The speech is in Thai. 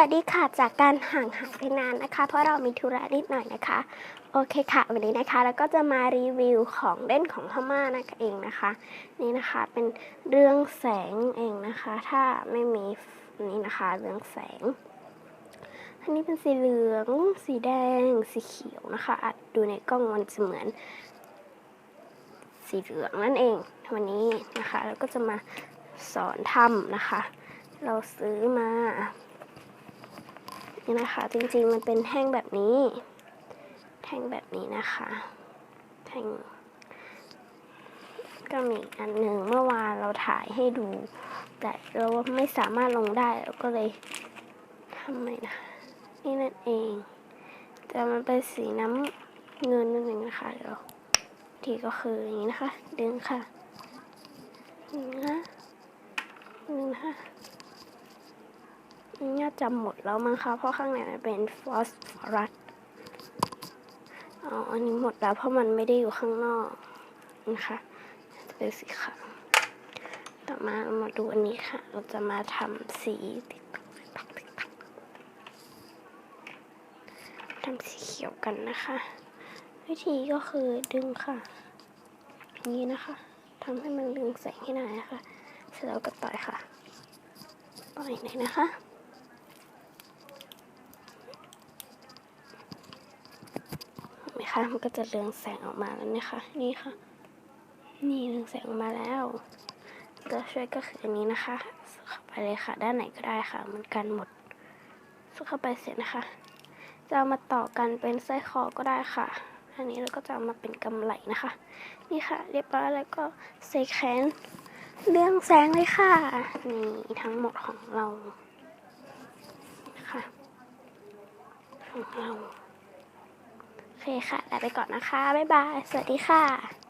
วัสดีค่ะ จากการห่างหายไปนานนะคะ เพราะเรามีธุระนิดหน่อยนะคะ โอเคค่ะ วันนี้นะคะแล้วก็จะมารีวิวของเล่นของพม่านั่นเองนะคะ นี่นะคะเป็นเรื่องแสงเองนะคะ ถ้าไม่มีนี่นะคะเรื่องแสง อันนี้เป็นสีเหลือง สีแดง สีเขียวนะคะอาจดูในกล้องมันจะเหมือน สีเหลืองนั่นเอง วันนี้นะคะแล้วก็จะมาสอนทำนะคะ เราซื้อมา นี่นะคะ จริงๆมันเป็นแท่งแบบนี้ แท่งแบบนี้นะคะ แท่งก็มีอันหนึ่งเมื่อวานเราถ่ายให้ดู แต่เราไม่สามารถลงได้เราก็เลยทำไมนะนี่นั่นเอง แต่มันเป็นสีน้ำเงินนั่นเองนะคะเดี๋ยวทีก็คืออย่างนี้นะคะ ดึงค่ะนี่นะนี่นะคะ นี่าจะหมดแล้วมั้งคะเพราะข้างในมันเป็นฟอสฟอรัสอ๋ออันนี้หมดแล้วเพราะมันไม่ได้อยู่ข้างนอกนะคะจะเป็นสีขาวต่อมาเรามาดูอันนี้ค่ะ เราจะมาทำสีติ๊กต๊อกติ๊กต๊อกติ๊กต๊อกทำสีเขียวกันนะคะ วิธีก็คือดึงค่ะอย่างนี้นะคะทำให้มันเรืองแสงให้หน่อยนะคะเสร็จแล้วก็ต่อยค่ะ ต่อยไหนอยนะคะ มคะมันก็จะเรืองแสงออกมาแล้วนี่ยค่ะนี่ค่ะ นี่เรืองแสงออกมาแล้วตัวช่วยก็คืออันนี้นะคะสุเข้าไปเลยค่ะ ด้านไหนก็ได้ค่ะเหมือนกันหมดสุเข้าไปเสร็จนะคะ จะเอามาต่อกันเป็นสร้อยคอก็ได้ค่ะ อันนี้เราก็จะเอามาเป็นกำไลนะคะ นี่ค่ะ เรียบร้อยแล้วก็เซแคนเรื่องแสงเลยค่ะ นี่ทั้งหมดของเราค่ะของเรา เคค่ะลาไปก่อนนะคะ บ๊ายบาย สวัสดีค่ะ